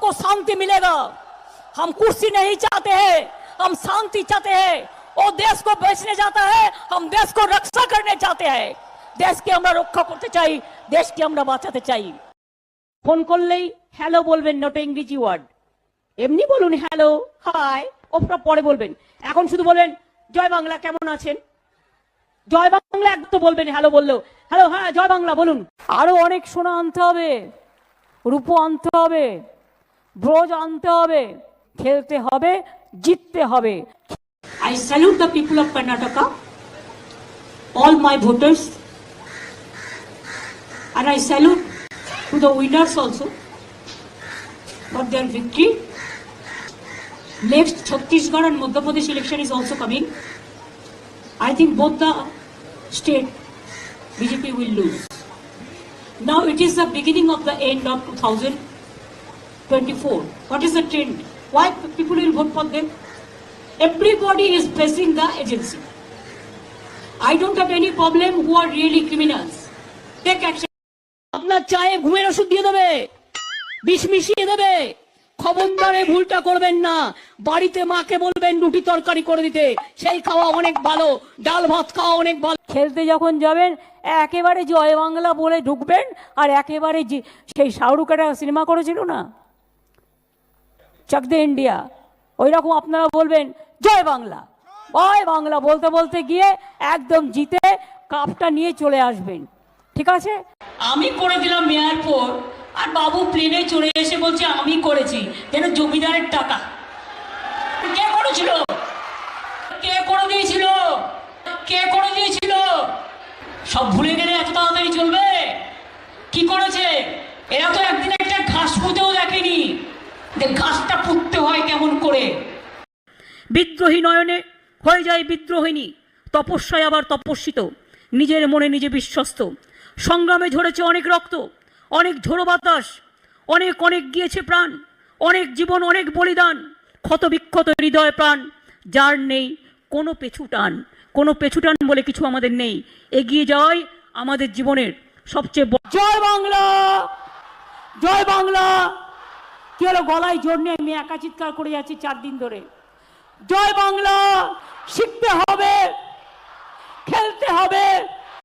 सबको शांति मिलेगा हम कुर्सी नहीं चाहते हैं हम शांति चाहते हैं वो देश को बेचने जाता है हम देश को रक्षा करने चाहते हैं देश के আমরা রক্ষা করতে চাই দেশকে আমরা বাঁচাতে চাই ফোন করলেই হ্যালো বলবেন নট ইংরেজি ওয়ার্ড এমনি বলুন হ্যালো হাই ওটা পরে বলবেন এখন শুধু বলবেন জয় বাংলা কেমন আছেন জয় বাংলা এক তো বলবেন হ্যালো বললো হ্যালো হ্যাঁ জয় বাংলা বলুন আরো অনেক সোনা আনতে হবে রূপো আনতে হবে ব্রোজ আনতে হবে খেলতে হবে জিততে হবে I salute the people of Karnataka, all my voters, and I salute to the winners also for their victory. Next Chhattisgarh and Madhya Pradesh election is also coming. I think both the state BJP will lose. Now it is the beginning of the end of 2024. What is the trend? Why people will vote for them? Everybody is pressing the agency. I don't have any problem who are really criminals. Take action. আপনার চায়ে ঘুমের ওষুধ দিয়ে দেবে বিষ মিশিয়ে দেবে খবরদারে ভুলটা করবেন না বাড়িতে মাকে বলবেন রুটি তরকারি করে দিতে সেই খাওয়া অনেক ভালো ডাল ভাত খাওয়া অনেক ভালো খেলতে যখন যাবেন একেবারে জয় বাংলা বলে ঢুকবেন আর একেবারে যে- সেই শাহরুখ একটা সিনেমা করেছিল না চাক দে ইন্ডিয়া। ওই রকম আপনারা বলবেন, জয় বাংলা। জয় বাংলা বলতে বলতে গিয়ে একদম জিতে কাপটা নিয়ে চলে আসবেন। ঠিক আছে? আমি করে দিলাম মেয়ারপুর আর বাবু প্লেনে চড়ে এসে বলছে, আমি করেছি। যেন জমিদারের টাকা। কে করেছিল? কে করে দিয়েছিল? কে করে দিয়েছিল? সব ভুলে গেলে এত তাড়াতাড়ি চলবে? কি করেছে? এরা তো একদিন একটা ঘাস বিদ্রোহী। নয়নে হয়ে যায় বিদ্রোহিনী তপস্যায় আবার তপস্বিত। নিজের মনে নিজে বিশ্বস্ত। সংগ্রামে ঝরেছে অনেক রক্ত অনেক ঝোড়ো বাতাস অনেক অনেক গিয়েছে প্রাণ অনেক জীবন অনেক বলিদান ক্ষত বিক্ষত হৃদয় প্রাণ। যার নেই কোনো পেছু টান কোনো পেছু টান বলে কিছু আমাদের নেই। এগিয়ে যাওয়াই আমাদের জীবনের সবচেয়ে বড়- জয় বাংলা! জয় বাংলা! কি হলো? গলায় জোর নিয়ে আমি একা চিৎকার করে যাচ্ছি চার দিন ধরে। জয় বাংলা! শিখতে হবে, খেলতে হবে